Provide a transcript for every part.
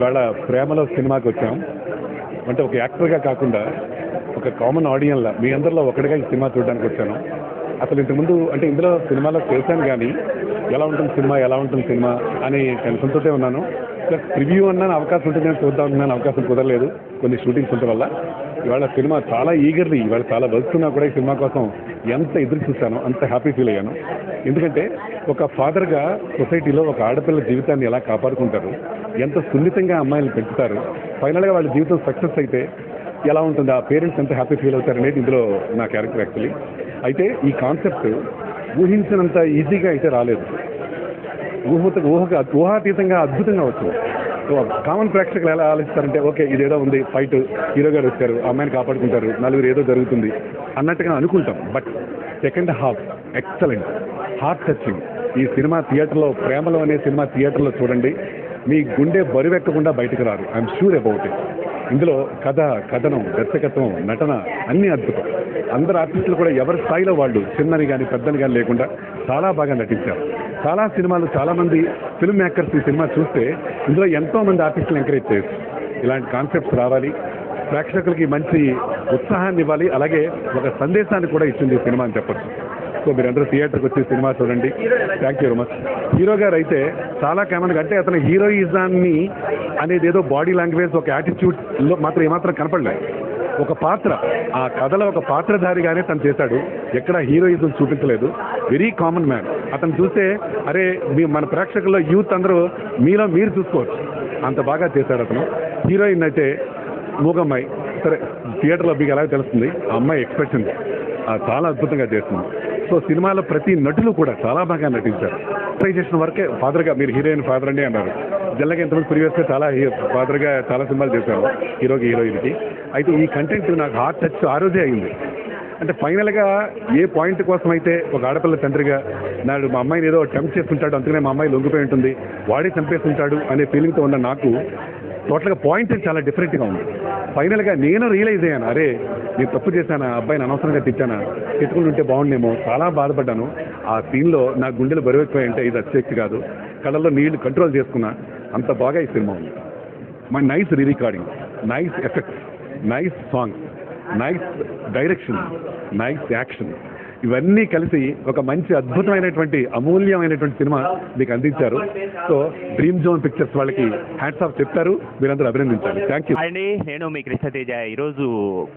ఇవాళ ప్రేమలో సినిమాకి వచ్చాం. అంటే ఒక యాక్టర్గా కాకుండా ఒక కామన్ ఆడియన్లా మీ అందరిలో ఒకటిగా ఈ సినిమా చూడడానికి వచ్చాను. అసలు ఇంతకుముందు అంటే ఇందులో సినిమాలో చేశాను కానీ ఎలా ఉంటుంది సినిమా ఎలా ఉంటుంది సినిమా అని టెన్షన్తోటే ఉన్నాను. ప్లస్ రివ్యూ అన్నాను అవకాశం ఉంటుంది కానీ చూద్దాం అనుకున్నాను అవకాశం కుదరలేదు కొన్ని షూటింగ్స్ ఉండటం వల్ల. ఇవాళ సినిమా చాలా ఈగర్లీ ఇవాళ చాలా వస్తున్నా కూడా ఈ సినిమా కోసం ఎంత ఎదురు చూశానో అంత హ్యాపీ ఫీల్ అయ్యాను. ఎందుకంటే ఒక ఫాదర్గా సొసైటీలో ఒక ఆడపిల్ల జీవితాన్ని ఎలా కాపాడుకుంటారు ఎంత సున్నితంగా అమ్మాయిలు పెంచుతారు ఫైనల్గా వాళ్ళ జీవితం సక్సెస్ అయితే ఎలా ఉంటుంది ఆ పేరెంట్స్ ఎంత హ్యాపీ ఫీల్ అవుతారు అనేది ఇందులో నా క్యారెక్టర్ యాక్చువల్లీ అయితే ఈ కాన్సెప్ట్ ఊహించినంత ఈజీగా అయితే రాలేదు. ఊహత ఊహగా ఊహాతీతంగా అద్భుతంగా వచ్చింది. కామన్ ప్రేక్షకులు ఎలా ఆలోచిస్తారంటే ఓకే ఇదేదో ఉంది ఫైట్ హీరో గారు వచ్చారు ఆ అమ్మాయిని కాపాడుకుంటారు నలుగురు ఏదో జరుగుతుంది అన్నట్టుగా అనుకుంటాం. But second half excellent heart touching ఈ సినిమా థియేటర్లో ప్రేమలో అనే సినిమా థియేటర్లో చూడండి. మీ గుండె బరువెక్కకుండా బయటకు రారు ఐఎమ్ షూర్ అబౌట్ ఇట్ ఇందులో కథ కథనం దర్శకత్వం నటన అన్ని అద్భుతం. అందరు ఆర్టిస్టులు కూడా ఎవరి స్థాయిలో వాళ్ళు చిన్నని కానీ పెద్దని కానీ లేకుండా చాలా బాగా నటించారు. చాలా సినిమాలు చాలామంది ఫిల్మ్ మేకర్స్ ఈ సినిమా చూస్తే ఇందులో ఎంతో మంది ఆర్టిస్టులు ఎంకరేజ్ చేయొచ్చు ఇలాంటి కాన్సెప్ట్స్ రావాలి. ప్రేక్షకులకి మంచి ఉత్సాహాన్ని ఇవ్వాలి. అలాగే ఒక సందేశాన్ని కూడా ఇచ్చింది ఈ సినిమా అని చెప్పొచ్చు. సో మీరందరూ థియేటర్కి వచ్చి సినిమా చూడండి. Thank you very much hero గారు అయితే చాలా కామన్గా అంటే అతని హీరోయిజాన్ని అనేది ఏదో బాడీ లాంగ్వేజ్ ఒక యాటిట్యూడ్లో మాత్రం ఏమాత్రం కనపడలేదు ఒక పాత్ర ఆ కథలో ఒక పాత్రధారిగానే తను చేశాడు. ఎక్కడ హీరోయిజం చూపించలేదు. వెరీ కామన్ మ్యాన్ అతను చూస్తే అరే మీ మన ప్రేక్షకుల్లో యూత్ అందరూ మీలో మీరు చూసుకోవచ్చు. అంత బాగా చేశాడు అతను. హీరోయిన్ అయితే మూగమ్మాయి. సరే థియేటర్లో మీకు ఎలాగో తెలుస్తుంది ఆ అమ్మాయి ఎక్స్ప్రెషన్ చాలా అద్భుతంగా చేస్తుంది. సో సినిమాలో ప్రతి నటులు కూడా చాలా బాగా నటించారు. ట్రై చేసిన వరకే ఫాదర్గా మీరు హీరోయిన్ ఫాదర్ అండి అన్నారు. జల్లగా ఇంతమంది ప్రీవియస్గా చాలా ఫాదర్గా చాలా సినిమాలు చేశారు హీరోకి హీరోయిన్కి. అయితే ఈ కంటెంట్ నాకు హార్ట్ టచ్ ఆ రోజే అయింది. అంటే ఫైనల్గా ఏ పాయింట్ కోసం అయితే ఒక ఆడపిల్ల తండ్రిగా నాడు మా అమ్మాయిని ఏదో టెంప్ట్ చేస్తుంటాడు అందుకనే మా అమ్మాయి లొంగిపోయి ఉంటుంది వాడే చంపేస్తుంటాడు అనే ఫీలింగ్తో ఉన్న నాకు టోటల్గా పాయింట్ చాలా డిఫరెంట్గా ఉంది. ఫైనల్గా నేను రియలైజ్ అయ్యాను. అరే నేను తప్పు చేశాను? ఆ అబ్బాయిని అనవసరంగా తిట్టానా? తిట్టుకుంటుంటే బాగుండేమో. చాలా బాధపడ్డాను. ఆ సీన్లో నా గుండెలు బరువెక్కిపోయాయంటే ఇది అత్యక్తి కాదు. కళ్ళల్లో నీళ్ళు కంట్రోల్ చేసుకున్నా అంత బాగా ఈ సినిమా ఉంది. My nice re recording nice effects nice songs nice direction nice action. ఇవన్నీ కలిసి ఒక మంచి అద్భుతమైనటువంటి అమూల్యమైనటువంటి సినిమా మీకు అందించారు. సో డ్రీమ్ జోన్ పిక్చర్స్ వాళ్ళకి హ్యాండ్స్ ఆఫ్ చెప్తారు. మీరందరూ అభినందించాలి. థ్యాంక్ యూ అండి నేను మీ కృష్ణతేజ ఈరోజు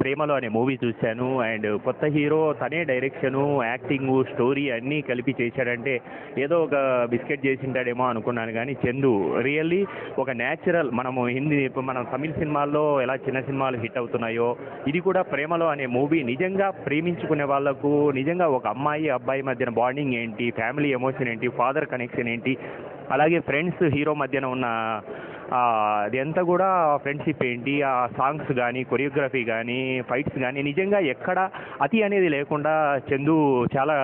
ప్రేమలో అనే మూవీ చూశాను. అండ్ కొత్త హీరో తనే డైరెక్షను యాక్టింగ్ స్టోరీ అన్నీ కలిపి చేశాడంటే ఏదో ఒక బిస్కెట్ చేసింటాడేమో అనుకున్నాను కానీ చందు రియల్లీ ఒక న్యాచురల్ మనము హిందీ మనం తమిళ సినిమాల్లో ఎలా చిన్న సినిమాలు హిట్ అవుతున్నాయో ఇది కూడా ప్రేమలో అనే మూవీ. నిజంగా ప్రేమించుకునే వాళ్ళకు నిజంగా ఒక అమ్మాయి అబ్బాయి మధ్యన బాండింగ్ ఏంటి? ఫ్యామిలీ ఎమోషన్ ఏంటి? ఫాదర్ కనెక్షన్ ఏంటి? అలాగే ఫ్రెండ్స్ హీరో మధ్యన ఉన్న అదంతా కూడా ఫ్రెండ్షిప్ ఏంటి? ఆ సాంగ్స్ కానీ కొరియోగ్రఫీ కానీ ఫైట్స్ కానీ నిజంగా ఎక్కడ అతి అనేది లేకుండా చందు చాలా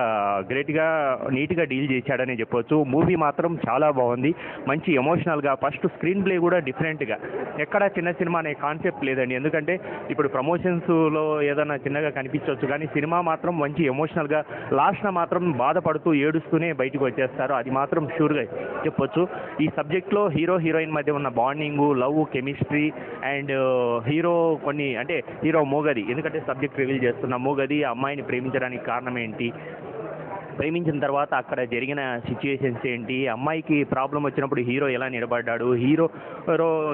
గ్రేట్గా నీట్గా డీల్ చేశాడని చెప్పొచ్చు. మూవీ మాత్రం చాలా బాగుంది. మంచి ఎమోషనల్గా ఫస్ట్ స్క్రీన్ ప్లే కూడా డిఫరెంట్గా. ఎక్కడ చిన్న సినిమా అనే కాన్సెప్ట్ లేదండి. ఎందుకంటే ఇప్పుడు ప్రమోషన్స్లో ఏదైనా చిన్నగా కనిపించవచ్చు కానీ సినిమా మాత్రం మంచి ఎమోషనల్గా లాస్ట్న మాత్రం బాధపడుతూ ఏడుస్తూనే బయటకు వచ్చేస్తారు. అది మాత్రం షూర్గా చెప్పొచ్చు. ఈ సబ్జెక్ట్లో హీరో హీరోయిన్ మధ్య ఉన్న bonding love chemistry and hero కొన్ని అంటే హీరో మోగది. ఎందుకంటే సబ్జెక్ట్ రివీల్ చేస్తున్న మోగది ఆ అమ్మాయిని ప్రేమించడానికి కారణం ఏంటి? ప్రేమించిన తర్వాత అక్కడ జరిగిన సిచ్యుయేషన్స్ ఏంటి? అమ్మాయికి ప్రాబ్లం వచ్చినప్పుడు హీరో ఎలా నిలబడ్డాడు? హీరో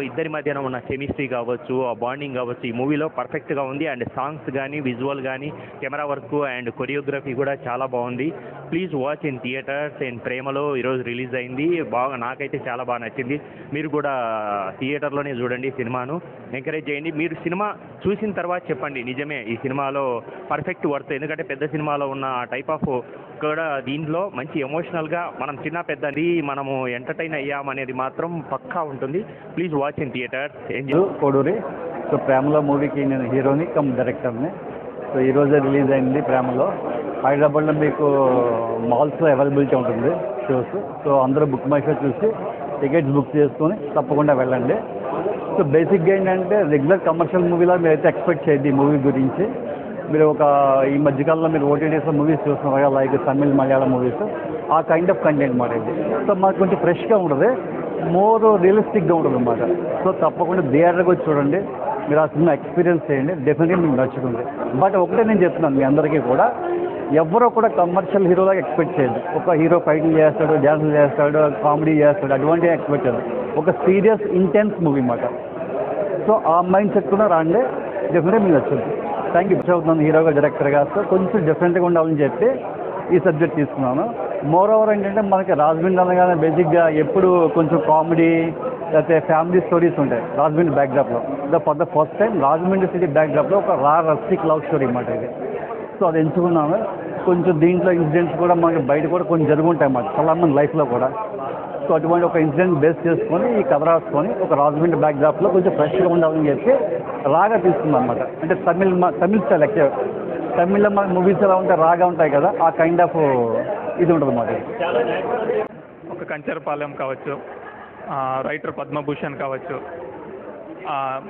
ఇద్దరి మధ్యన ఉన్న కెమిస్ట్రీ కావచ్చు ఆ బాండింగ్ కావచ్చు ఈ మూవీలో పర్ఫెక్ట్గా ఉంది. అండ్ సాంగ్స్ కానీ విజువల్ కానీ కెమెరా వర్క్ అండ్ కొరియోగ్రఫీ కూడా చాలా బాగుంది. Please watch in theatres and Premalo ఈరోజు రిలీజ్ అయింది. బాగా నాకైతే చాలా బాగా నచ్చింది. మీరు కూడా థియేటర్లోనే చూడండి సినిమాను. ఎంకరేజ్ చేయండి. మీరు సినిమా చూసిన తర్వాత చెప్పండి. నిజమే ఈ సినిమాలో పర్ఫెక్ట్ వర్త్ ఎందుకంటే పెద్ద సినిమాలో ఉన్న టైప్ ఆఫ్ కూడా దీంట్లో మంచి ఎమోషనల్గా మనం చిన్న పెద్దది మనము ఎంటర్టైన్ అయ్యామనేది మాత్రం పక్కా ఉంటుంది. Please watch in theatre Koduri. So Premalo మూవీకి నేను హీరోని కమ్ డైరెక్టర్ని. సో ఈరోజే రిలీజ్ అయింది ప్రేమలో. హైదరాబాద్లో మీకు మాల్స్లో అవైలబిలిటీ ఉంటుంది షోస్ సో అందరూ బుక్ మై షో చూసి టికెట్స్ బుక్ చేసుకొని తప్పకుండా వెళ్ళండి. సో బేసిక్గా ఏంటంటే రెగ్యులర్ కమర్షియల్ మూవీలా మీరు అయితే ఎక్స్పెక్ట్ చేయద్ది ఈ మూవీ గురించి. మీరు ఒక ఈ మధ్యకాలంలో మీరు ఓటీటీస్లో మూవీస్ చూస్తున్నారు కదా లైక్ తమిళ్ మలయాళం మూవీస్. ఆ కైండ్ ఆఫ్ కంటెంట్ మాట ఇది. సో మాకు కొంచెం ఫ్రెష్గా ఉంటుంది. మోర్ రియలిస్టిక్గా ఉంటుంది అనమాట సో తప్పకుండా థియేటర్కి వచ్చి చూడండి. మీరు ఆ సినిమా ఎక్స్పీరియన్స్ చేయండి. డెఫినెట్గా మీకు నచ్చుతుంది బట్ ఒకటే నేను చెప్తున్నాను మీ అందరికీ కూడా. ఎవరో కూడా కమర్షియల్ హీరోలాగా ఎక్స్పెక్ట్ చేయదు ఒక హీరో ఫైటింగ్ చేస్తాడు డ్యాన్సులు చేస్తాడు కామెడీ చేస్తాడు అటువంటి ఎక్స్పెక్ట్ చేయదు ఒక సీరియస్ ఇంటెన్స్ మూవీ అన్నమాట. సో ఆ మైండ్ సెట్ కూడా రాండి. డెఫినెట్గా మీకు నచ్చుతుంది థ్యాంక్ యూ అవుతున్నాను హీరోగా డైరెక్టర్గా సో కొంచెం డిఫరెంట్గా ఉండాలని చెప్పి ఈ సబ్జెక్ట్ తీసుకున్నాను. మోర్ ఓవర్ ఏంటంటే మనకి రాజమండ్రి అనగానే బేసిక్గా ఎప్పుడు కొంచెం కామెడీ లేకపోతే ఫ్యామిలీ స్టోరీస్ ఉంటాయి. Rajahmundry బ్యాక్డ్రాప్లో the for the first time Rajahmundry city బ్యాక్డ్రాప్లో ఒక రా రస్టిక్ లవ్ స్టోరీ అన్నమాట ఇది. సో అది ఎంచుకున్నాను. కొంచెం దీంట్లో ఇన్సిడెంట్స్ కూడా మనకి బయట కూడా కొంచెం జరుగుంటాయి అన్నమాట. చాలామంది లైఫ్లో కూడా. సో అటువంటి ఒక ఇన్సిడెంట్ బేస్ చేసుకొని ఈ కథ రాసుకొని ఒక రాజమండ్రి బ్యాక్డ్రాప్లో కొంచెం ఫ్రెష్గా ఉండాలని చెప్పి రాగా తీసుకున్నాం అనమాట అంటే తమిళ్ తమిళ్ స్టైల్ యాక్చువల్ తమిళ మూవీస్ ఎలా ఉంటాయి రాగా ఉంటాయి కదా ఆ కైండ్ ఆఫ్ ఇది ఉంటుంది అన్నమాట ఒక కంచరపాలెం కావచ్చు రైటర్ పద్మభూషణ్ కావచ్చు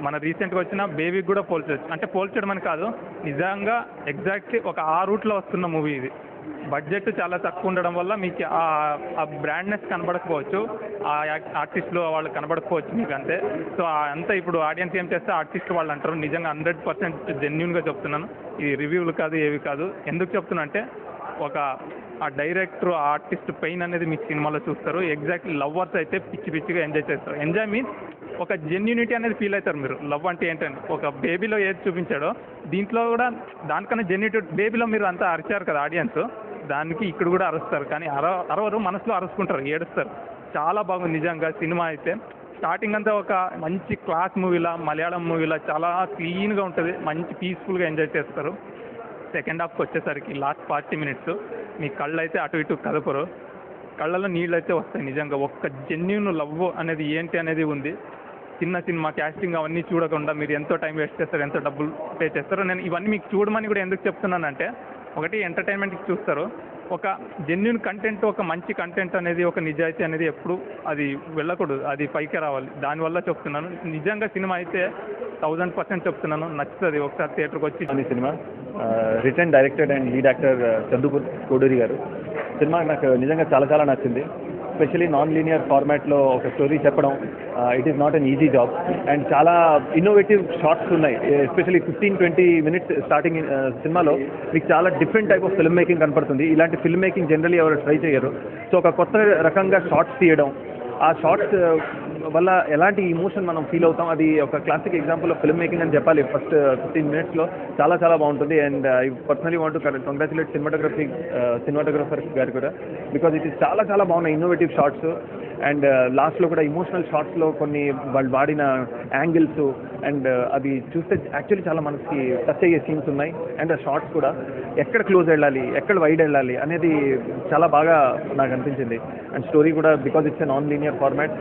మన రీసెంట్గా వచ్చిన బేబీకి కూడా పోల్చవచ్చు అంటే పోల్చడం అని కాదు నిజంగా ఎగ్జాక్ట్లీ ఒక ఆ రూట్లో వస్తున్న మూవీ ఇది. బడ్జెట్ చాలా తక్కువ ఉండడం వల్ల మీకు ఆ ఆ బ్రాండ్నెస్ కనబడకపోవచ్చు. ఆ ఆర్టిస్టులు వాళ్ళు కనబడకపోవచ్చు మీకు అంతే. సో అంతా ఇప్పుడు ఆడియన్స్ ఏం చేస్తే ఆర్టిస్ట్ వాళ్ళు అంటారు నిజంగా హండ్రెడ్ పర్సెంట్ జెన్యున్గా చెప్తున్నాను. ఇది రివ్యూలు కాదు ఏవి కాదు. ఎందుకు చెప్తున్నా అంటే ఒక ఆ డైరెక్టర్ ఆర్టిస్ట్ పెయిన్ అనేది మీ సినిమాలో చూస్తారు. ఎగ్జాక్ట్లీ లవ్వర్స్ అయితే పిచ్చి పిచ్చిగా ఎంజాయ్ చేస్తారు. ఎంజాయ్ మీన్స్ ఒక జెన్యునిటీ అనేది ఫీల్ అవుతారు మీరు. లవ్ అంటే ఏంటని. ఒక బేబీలో ఏది చూపించాడో దీంట్లో కూడా దానికన్నా జెన్యునిటీ బేబీలో మీరు అంతా అరిచారు కదా ఆడియన్స్ దానికి ఇక్కడ కూడా అరుస్తారు. కానీ అర అరవరు మనసులో అరుచుకుంటారు ఏడుస్తారు. చాలా బాగుంది నిజంగా సినిమా అయితే. స్టార్టింగ్ అంతా ఒక మంచి క్లాస్ మూవీలా మలయాళం మూవీలా చాలా క్లీన్గా ఉంటుంది. మంచి పీస్ఫుల్గా ఎంజాయ్ చేస్తారు. సెకండ్ హాఫ్కి వచ్చేసరికి లాస్ట్ ఫార్టీ మినిట్స్ మీ కళ్ళు అయితే అటు ఇటు కదపరు. కళ్ళలో నీళ్ళు అయితే వస్తాయి నిజంగా. ఒక్క జెన్యున్ లవ్ అనేది ఏంటి అనేది ఉంది. చిన్న సినిమా క్యాస్టింగ్ అవన్నీ చూడకుండా మీరు ఎంతో టైం వేస్ట్ చేస్తారు ఎంతో డబ్బులు పే చేస్తారు. నేను ఇవన్నీ మీకు చూడమని కూడా ఎందుకు చెప్తున్నానంటే ఒకటి ఎంటర్టైన్మెంట్కి చూస్తారు. ఒక జెన్యున్ కంటెంట్ ఒక మంచి కంటెంట్ అనేది ఒక నిజాయితీ అనేది ఎప్పుడు అది వెళ్ళకూడదు. అది పైకి రావాలి. దానివల్ల చెప్తున్నాను. నిజంగా సినిమా అయితే థౌజండ్ పర్సెంట్ చెప్తున్నాను. నచ్చుతుంది. ఒకసారి థియేటర్కి వచ్చి cinema? Written directed and lead actor Chandupur Koduri గారు. సినిమా నాకు నిజంగా చాలా చాలా నచ్చింది. స్పెషలీ నాన్ లీనియర్ ఫార్మాట్లో ఒక స్టోరీ చెప్పడం it is not an easy job and చాలా ఇన్నోవేటివ్ షార్ట్స్ ఉన్నాయి. Especially fifteen twenty minutes starting సినిమాలో మీకు చాలా different type of film making కనపడుతుంది. ఇలాంటి ఫిల్మ్ మేకింగ్ జనరల్లీ ఎవరు ట్రై చేయరు. సో ఒక కొత్త రకంగా షార్ట్స్ తీయడం ఆ షార్ట్స్ వల్ల ఎలాంటి ఇమోషన్ మనం ఫీల్ అవుతాం? అది ఒక classic example of film making అని చెప్పాలి. ఫస్ట్ ఫిఫ్టీన్ మినిట్స్లో చాలా చాలా బాగుంటుంది. And I personally want congratulate cinematography cinematographer గారు కూడా. బికాజ్ ఇట్ ఇస్ చాలా చాలా బాగున్నాయి. ఇన్నోవేటివ్ షార్ట్స్ అండ్ లాస్ట్లో కూడా ఇమోషనల్ షార్ట్స్లో కొన్ని వాళ్ళు వాడిన యాంగిల్స్ అండ్ అది చూస్తే యాక్చువల్లీ చాలా మనకి టచ్ అయ్యే సీన్స్ ఉన్నాయి. అండ్ ఆ షార్ట్స్ కూడా ఎక్కడ క్లోజ్ వెళ్ళాలి ఎక్కడ వైడ్ వెళ్ళాలి అనేది చాలా బాగా నాకు అనిపించింది. అండ్ స్టోరీ కూడా because it's non linear format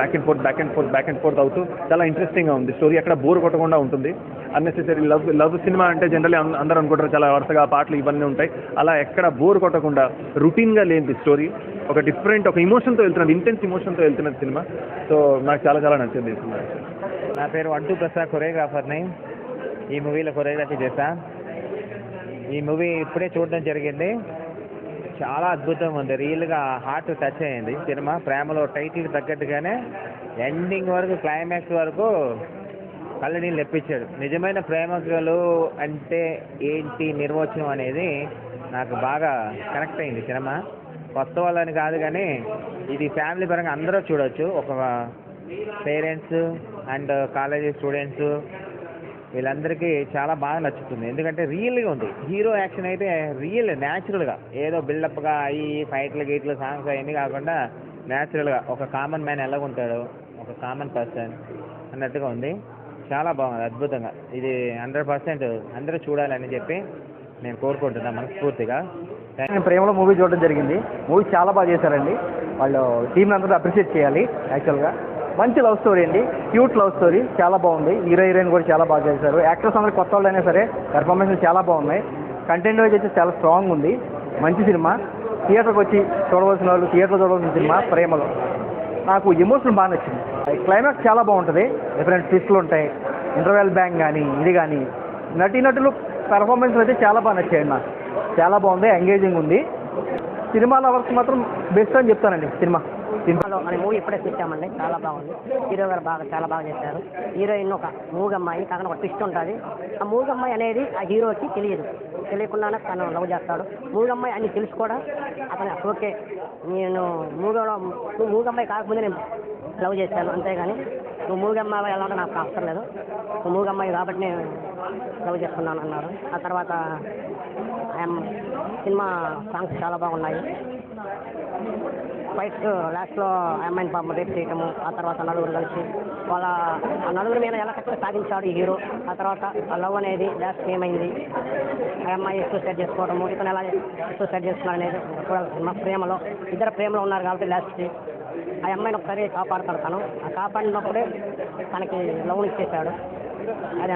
back and forth back and forth back and forth అవుతూ చాలా ఇంట్రెస్టింగ్గా ఉంది. స్టోరీ ఎక్కడ బోర్ కొట్టకుండా ఉంటుంది. అన్నెసెసరీ లవ్ లవ్ సినిమా అంటే జనరల్లీ అందరూ అనుకుంటారు చాలా వరుసగా పాటలు ఇవన్నీ ఉంటాయి. అలా ఎక్కడ బోర్ కొట్టకుండా రొటీన్గా లేనిది స్టోరీ ఒక డిఫరెంట్ ఒక ఇమోషన్తో వెళ్తున్నది ఇంటెన్స్ ఇమోషన్తో వెళ్తున్నది సినిమా. సో నాకు చాలా చాలా నచ్చింది ఈ సినిమా. నా పేరు అంటూ ప్రసాద్ కొరియోగ్రాఫర్ని ఈ మూవీలో కొరియోగ్రఫీ చేశా. ఈ మూవీ ఇప్పుడే చూడడం జరిగింది. చాలా అద్భుతంగా ఉంది. రియల్గా హార్ట్ టచ్ అయ్యింది సినిమా. ప్రేమలో టైటిల్ తగ్గట్టుగానే ఎండింగ్ వరకు క్లైమాక్స్ వరకు కళ్ళ నీళ్ళు తెప్పించాడు. నిజమైన ప్రేమకులు అంటే ఏంటి నిర్వచనం అనేది నాకు బాగా కనెక్ట్ అయింది సినిమా. కొత్త వాళ్ళని కాదు కానీ ఇది ఫ్యామిలీ పరంగా అందరూ చూడొచ్చు. ఒక పేరెంట్స్ అండ్ కాలేజీ స్టూడెంట్స్ వీళ్ళందరికీ చాలా బాగా నచ్చుతుంది. ఎందుకంటే రియల్గా ఉంది. హీరో యాక్షన్ అయితే రియల్ న్యాచురల్గా ఏదో బిల్డప్గా అయ్యి ఫైట్లు గీట్లు సాంగ్స్ అవన్నీ కాకుండా న్యాచురల్గా ఒక కామన్ మ్యాన్ ఎలా ఒక కామన్ పర్సన్ అన్నట్టుగా ఉంది. చాలా బాగుంది. అద్భుతంగా. ఇది హండ్రెడ్ పర్సెంట్ అందరూ చూడాలని చెప్పి నేను కోరుకుంటున్నాను మనస్ఫూర్తిగా. నేను ప్రేమలో మూవీ చూడడం జరిగింది. మూవీ చాలా బాగా చేశారండి. వాళ్ళు టీంని అందరూ అప్రిషియేట్ చేయాలి యాక్చువల్గా మంచి లవ్ స్టోరీ అండి. క్యూట్ లవ్ స్టోరీ చాలా బాగుంది. హీరో హీరోయిన్ కూడా చాలా బాగా చేశారు. యాక్టర్స్ అందరూ కొత్త వాళ్ళు అయినా సరే పెర్ఫార్మెన్స్ చాలా బాగున్నాయి. కంటెంట్ వైజ్ అయితే చాలా స్ట్రాంగ్ ఉంది. మంచి సినిమా. థియేటర్కి వచ్చి చూడవలసిన వాళ్ళు థియేటర్లో చూడవలసిన సినిమా ప్రేమలో. నాకు ఎమోషన్ బాగా నచ్చింది. క్లైమాక్స్ చాలా బాగుంటుంది. డిఫరెంట్ ట్విస్ట్లు ఉంటాయి. ఇంటర్వెల్ బ్యాంక్ కానీ ఇది కానీ నటీనటులు పెర్ఫార్మెన్స్ అయితే చాలా బాగా నచ్చాయండి నాకు. చాలా బాగుంది ఎంగేజింగ్ ఉంది. సినిమా లవర్స్ మాత్రం బెస్ట్ అని చెప్తానండి సినిమా. సినిమాలో మన మూవీ ఇప్పుడే చూసామండి చాలా బాగుంది. హీరో గారు బాగా చాలా బాగా చేశారు. హీరోయిన్ ఒక మూగమ్మాయి కాకుండా ఒక ట్విస్ట్ ఉంటుంది. ఆ మూగమ్మాయి అనేది ఆ హీరోకి తెలియదు. తెలియకుండానే తను లవ్ చేస్తాడు. మూగమ్మాయి అని తెలుసు కూడా. అతను ఓకే నేను మూగలో మూగమ్మాయి కాకముందే నేను లవ్ చేశాను అంతేగాని నువ్వు మూగమ్మాయి ఎలా ఉంటే నాకు అవసరం లేదు. నువ్వు మూగమ్మాయి కాబట్టి నేను లవ్ చేస్తున్నాను అన్నారు. ఆ తర్వాత సినిమా సాంగ్స్ చాలా బాగున్నాయి. ఫైట్ లాస్ట్లో అమ్మాయిని పాపం రేపు చేయటము ఆ తర్వాత నలుగురు కలిసి వాళ్ళ ఆ నలుగురు మీద ఎలా కష్ట సాధించాడు ఈ హీరో ఆ తర్వాత ఆ లవ్ అనేది లాస్ట్ ఏమైంది ఆ అమ్మాయి సూసైడ్ చేసుకోవడము ఇతను ఎలా సూసైడ్ చేసుకున్నాడు అనేది మా సినిమా ప్రేమలో ఇద్దరు ప్రేమలో ఉన్నారు కాబట్టి లాస్ట్కి ఆ అమ్మాయిని ఒకసారి కాపాడుతాడు తను. ఆ కాపాడినప్పుడే తనకి లవ్ ఇచ్చేసాడు అదే